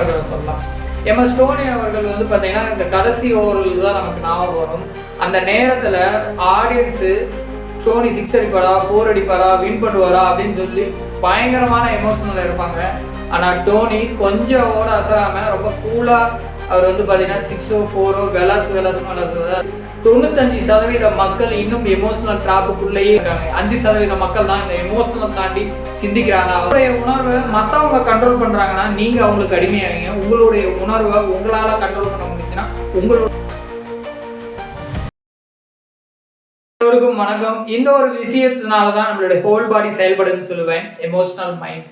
அவர்களை சொல்லலாம். எம்எஸ் டோனி அவர்கள் வந்து பார்த்தீங்கன்னா இந்த கடைசி ஓவரில் தான் நமக்கு ஞாபகம் வரும். அந்த நேரத்தில் ஆடியன்ஸு டோனி சிக்ஸ் அடிப்பாரா ஃபோர் அடிப்பாரா வின் பண்ணுவாரா அப்படின்னு சொல்லி பயங்கரமான எமோஷனல் இருப்பாங்க. ஆனால் டோனி கொஞ்சம் ஓட அசராமல் ரொம்ப கூலாக அவர் வந்து பார்த்தீங்கன்னா சிக்ஸோ ஃபோரோ வெலாஸ் வெலாஸ்னு விளாடுறது தொண்ணூத்தஞ்சு சதவீத மக்கள் இன்னும் எமோஷனல் ட்ராப்புக்குள்ளேயே இருக்காங்க. அஞ்சு சதவீத மக்கள் தான் இந்த எமோஷனலை தாண்டி சிந்திக்கிறாங்க. அவருடைய உணர்வை மற்றவங்க கண்ட்ரோல் பண்ணுறாங்கன்னா நீங்கள் அவங்களுக்கு அடிமையாகீங்க உங்களுடைய உணர்வை உங்களால் கண்ட்ரோல் பண்ண முடிஞ்சுன்னா உங்களோட எல்லோருக்கும் வணக்கம். இந்த ஒரு விஷயத்தினால தான் நம்மளுடைய ஹோல் பாடி செயல்படுதுன்னு சொல்லுவேன். எமோஷனல் மைண்ட்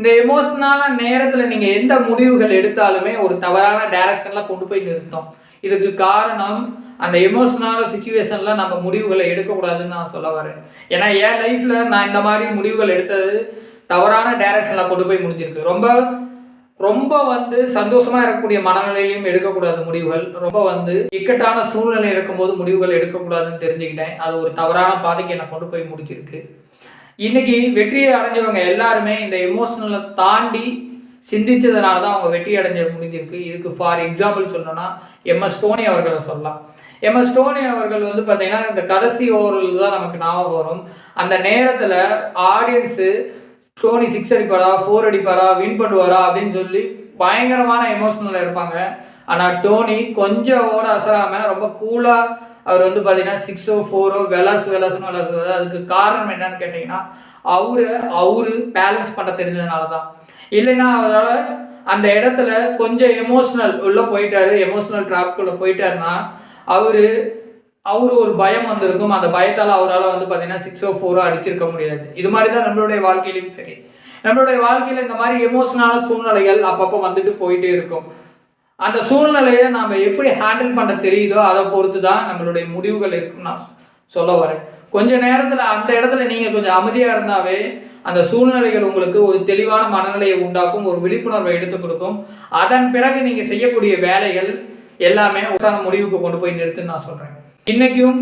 இந்த எமோஷனலான நேரத்தில் நீங்கள் எந்த முடிவுகள் எடுத்தாலுமே ஒரு தவறான டைரக்ஷனில் கொண்டு போய் நிறுத்தும். இதுக்கு காரணம் அந்த எமோஷனலான சுச்சுவேஷனில் நம்ம முடிவுகளை எடுக்கக்கூடாதுன்னு நான் சொல்ல வரேன். ஏன்னா என் லைஃப்பில் நான் இந்த மாதிரி முடிவுகள் எடுத்தது தவறான டைரக்ஷனில் கொண்டு போய் முடிஞ்சிருக்கு. ரொம்ப ரொம்ப வந்து சந்தோஷமாக இருக்கக்கூடிய மனநிலையிலையும் எடுக்கக்கூடாது முடிவுகள். ரொம்ப வந்து இக்கட்டான சூழ்நிலை இருக்கும்போது முடிவுகள் எடுக்கக்கூடாதுன்னு தெரிஞ்சுக்கிட்டேன். அது ஒரு தவறான பாதைக்கு என்னை கொண்டு போய் முடிச்சிருக்கு இன்னைக்கு வெற்றியை அடைஞ்சவங்க எல்லாருமே இந்த எமோஷனலை தாண்டி சிந்திச்சதுனால தான் அவங்க வெற்றி அடைஞ்ச முடிஞ்சிருக்கு. இதுக்கு ஃபார் எக்ஸாம்பிள் சொல்லணும்னா எம்எஸ் டோனி அவர்களை சொல்லலாம். எம்எஸ் டோனி அவர்கள் வந்து பார்த்தீங்கன்னா இந்த கடைசி ஓவரில் தான் நமக்கு ஞாபகம் வரும். அந்த நேரத்தில் ஆடியன்ஸு டோனி சிக்ஸ் அடிப்பாரா ஃபோர் அடிப்பாரா வின் பண்ணுவாரா அப்படின்னு சொல்லி பயங்கரமான எமோஷனலில் இருப்பாங்க. ஆனால் டோனி கொஞ்சம் ஓட அசராமல் ரொம்ப கூலாக அவர் வந்து பார்த்தீங்கன்னா சிக்ஸோ ஃபோரோ வெலாஸ் வெலாஸ்னு விளாடுறது அதுக்கு காரணம் என்னன்னு கேட்டிங்கன்னா அவரை அவரு பேலன்ஸ் பண்ண தெரிஞ்சதுனால தான் இல்லைன்னா அவரால் அந்த இடத்துல கொஞ்சம் எமோஷ்னல் உள்ளே போயிட்டாரு எமோஷ்னல் ட்ராப்குள்ளே போயிட்டாருன்னா அவர் அவரு ஒரு பயம் வந்திருக்கும். அந்த பயத்தால் அவரால் வந்து பார்த்தீங்கன்னா சிக்ஸோ ஃபோரோ அடிச்சிருக்க முடியாது. இது மாதிரி தான் நம்மளுடைய வாழ்க்கையிலையும் சரி. நம்மளுடைய வாழ்க்கையில் இந்த மாதிரி எமோஷனலான சூழ்நிலைகள் அப்பப்போ வந்துட்டு போயிட்டே இருக்கும். அந்த சூழ்நிலையை நாம் எப்படி ஹேண்டில் பண்ண தெரியுதோ அதை பொறுத்து தான் நம்மளுடைய முடிவுகள் இருக்குன்னு நான் சொல்ல வரேன். கொஞ்ச நேரத்தில் அந்த இடத்துல நீங்கள் கொஞ்சம் அமைதியாக இருந்தாவே அந்த சூழ்நிலைகள் உங்களுக்கு ஒரு தெளிவான மனநிலையை உண்டாக்கும் ஒரு விழிப்புணர்வை எடுத்துக் கொடுக்கும். அதன் பிறகு நீங்கள் செய்யக்கூடிய வேலைகள் எல்லாமே ஒரு முடிவுக்கு கொண்டு போய் நிறுத்துன்னு நான் சொல்கிறேன் இன்றைக்கும்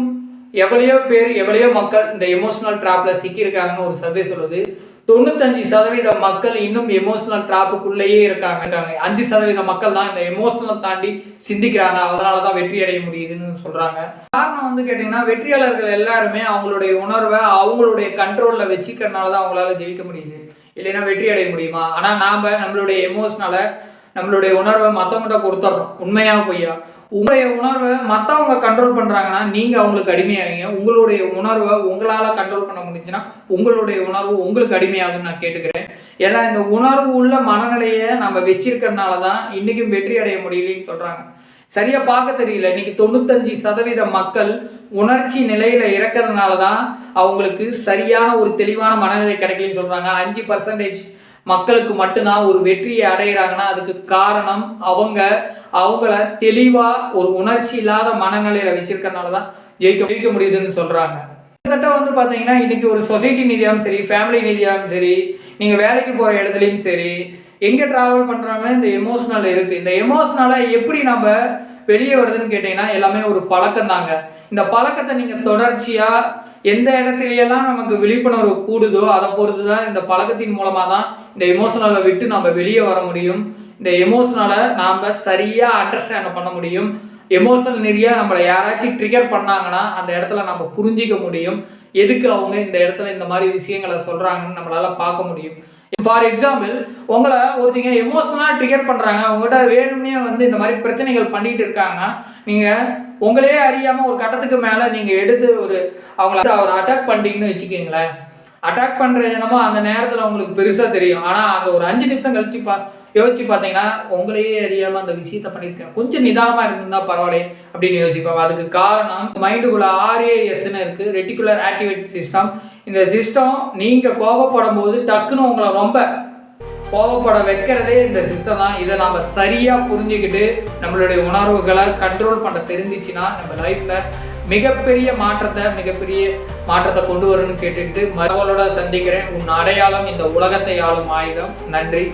எவ்வளையோ பேர் எவ்வளையோ மக்கள் இந்த எமோஷனல் ட்ராப்பில் சிக்கியிருக்காங்கன்னு ஒரு சர்வே சொல்லுது. தொண்ணூத்தஞ்சு சதவீத மக்கள் இன்னும் எமோஷனல் ட்ராப்புக்குள்ளேயே இருக்காங்க. இருக்காங்க. அஞ்சு சதவீத மக்கள் தான் இந்த எமோஷனல் தாண்டி சிந்திக்கிறாங்க. அதனால தான் வெற்றி அடைய முடியுதுன்னு சொல்றாங்க. காரணம் வந்து கேட்டிங்கன்னா வெற்றியாளர்கள் எல்லாருமே அவங்களுடைய உணர்வை அவங்களுடைய கண்ட்ரோலில் வச்சுக்கிறதுனால தான் அவங்களால ஜெயிக்க முடியுது. இல்லைன்னா வெற்றி அடைய முடியுமா? ஆனால் நாம் நம்மளுடைய எமோஷனலை நம்மளுடைய உணர்வை மற்றவங்ககிட்ட கொடுத்துட்றோம். உண்மையா பொய்யா? உங்களுடைய உணர்வை மற்றவங்க கண்ட்ரோல் பண்ணுறாங்கன்னா நீங்கள் அவங்களுக்கு அடிமையாகுங்க உங்களுடைய உணர்வை உங்களால் கண்ட்ரோல் பண்ண முடிஞ்சுன்னா உங்களுடைய உணர்வு உங்களுக்கு அடிமையாகும்னு நான் கேட்டுக்கிறேன். ஏன்னா இந்த உணர்வு உள்ள மனநிலையை நம்ம வச்சிருக்கிறதுனால தான் இன்றைக்கும் வெற்றி அடைய முடியலன்னு சொல்கிறாங்க சரியாக பார்க்க தெரியல. இன்னைக்கு தொண்ணூத்தஞ்சு சதவீத மக்கள் உணர்ச்சி நிலையில் இறக்கிறதுனால தான் அவங்களுக்கு சரியான ஒரு தெளிவான மனநிலை கிடைக்கலன்னு சொல்கிறாங்க அஞ்சு பர்சன்டேஜ் மக்களுக்கு மட்டும்தான் ஒரு வெற்றியை அடைகிறாங்கன்னா அதுக்கு காரணம் அவங்க அவங்கள தெளிவாக ஒரு உணர்ச்சி இல்லாத மனநிலையில் வச்சிருக்கனால தான் ஜெயிக்க ஜெயிக்க முடியுதுன்னு சொல்கிறாங்க கிட்டத்தட்ட வந்து பார்த்தீங்கன்னா இன்றைக்கி ஒரு சொசைட்டி நிதியாகவும் சரி ஃபேமிலி நிதியாகவும் சரி நீங்கள் வேலைக்கு போகிற இடத்துலையும் சரி எங்கே ட்ராவல் பண்ணுறாங்க இந்த எமோஷ்னல் இருக்குது இந்த எமோஷ்னலை எப்படி நம்ம வெளியே வருதுன்னு கேட்டிங்கன்னா எல்லாமே ஒரு பழக்கம் தாங்க இந்த பழக்கத்தை நீங்கள் தொடர்ச்சியாக எந்த இடத்துலையெல்லாம் நமக்கு விழிப்புணர்வு கூடுதோ அதை பொறுத்து தான் இந்த பழக்கத்தின் மூலமாக தான் இந்த எமோஷனலை விட்டு நம்ம வெளியே வர முடியும். இந்த எமோஷனலை நாம் சரியாக அண்டர்ஸ்டாண்ட் பண்ண முடியும். எமோஷனல் நிறைய நம்மளை யாராச்சும் ட்ரிகர் பண்ணாங்கன்னா அந்த இடத்துல நம்ம புரிஞ்சிக்க முடியும். எதுக்கு அவங்க இந்த இடத்துல இந்த மாதிரி விஷயங்களை சொல்கிறாங்கன்னு நம்மளால் பார்க்க முடியும். ஃபார் எக்ஸாம்பிள் உங்களை ஒருத்தங்க எமோஷனலாக ட்ரிகர் பண்ணுறாங்க உங்கள்கிட்ட வேணும்னே வந்து இந்த மாதிரி பிரச்சனைகள் பண்ணிகிட்டு இருக்காங்க. நீங்கள் உங்களே அறியாமல் ஒரு கட்டத்துக்கு மேலே நீங்கள் எடுத்து ஒரு அவங்கள அவர் அட்டாக் பண்ணிட்டீங்கன்னு வச்சுக்கிங்களேன். அட்டாக் பண்ணுற என்னமோ அந்த நேரத்தில் உங்களுக்கு பெருசாக தெரியும். ஆனால் அந்த ஒரு அஞ்சு நிமிஷம் கழிச்சு பா யோசிச்சு பார்த்தீங்கன்னா உங்களையே அறியாமல் அந்த விஷயத்த பண்ணியிருக்கேன். கொஞ்சம் நிதானமாக இருந்திருந்தா பரவாயில்ல அப்படின்னு யோசிப்போம் அதுக்கு காரணம் மைண்டுக்குள்ள ஆர்ஏஎஸ்ன்னு இருக்குது ரெட்டிகுலர் ஆக்டிவேட் சிஸ்டம் இந்த சிஸ்டம் நீங்கள் கோபப்படும் போது டக்குன்னு உங்களை ரொம்ப கோபப்பட வைக்கிறதே இந்த சிஸ்டம் தான். இதை நம்ம சரியாக புரிஞ்சுக்கிட்டு நம்மளுடைய உணர்வுகளை கண்ட்ரோல் பண்ண தெரிஞ்சிச்சுன்னா நம்ம லைஃப்பில் மிகப்பெரிய மாற்றத்தை மிகப்பெரிய மாற்றத்தை கொண்டு வரணும்னு கேட்டுக்கிட்டு மறுவளோட சந்திக்கிறேன். உன் அடையாளம் இந்த உலகத்தை ஆளும் ஆயுதம். நன்றி.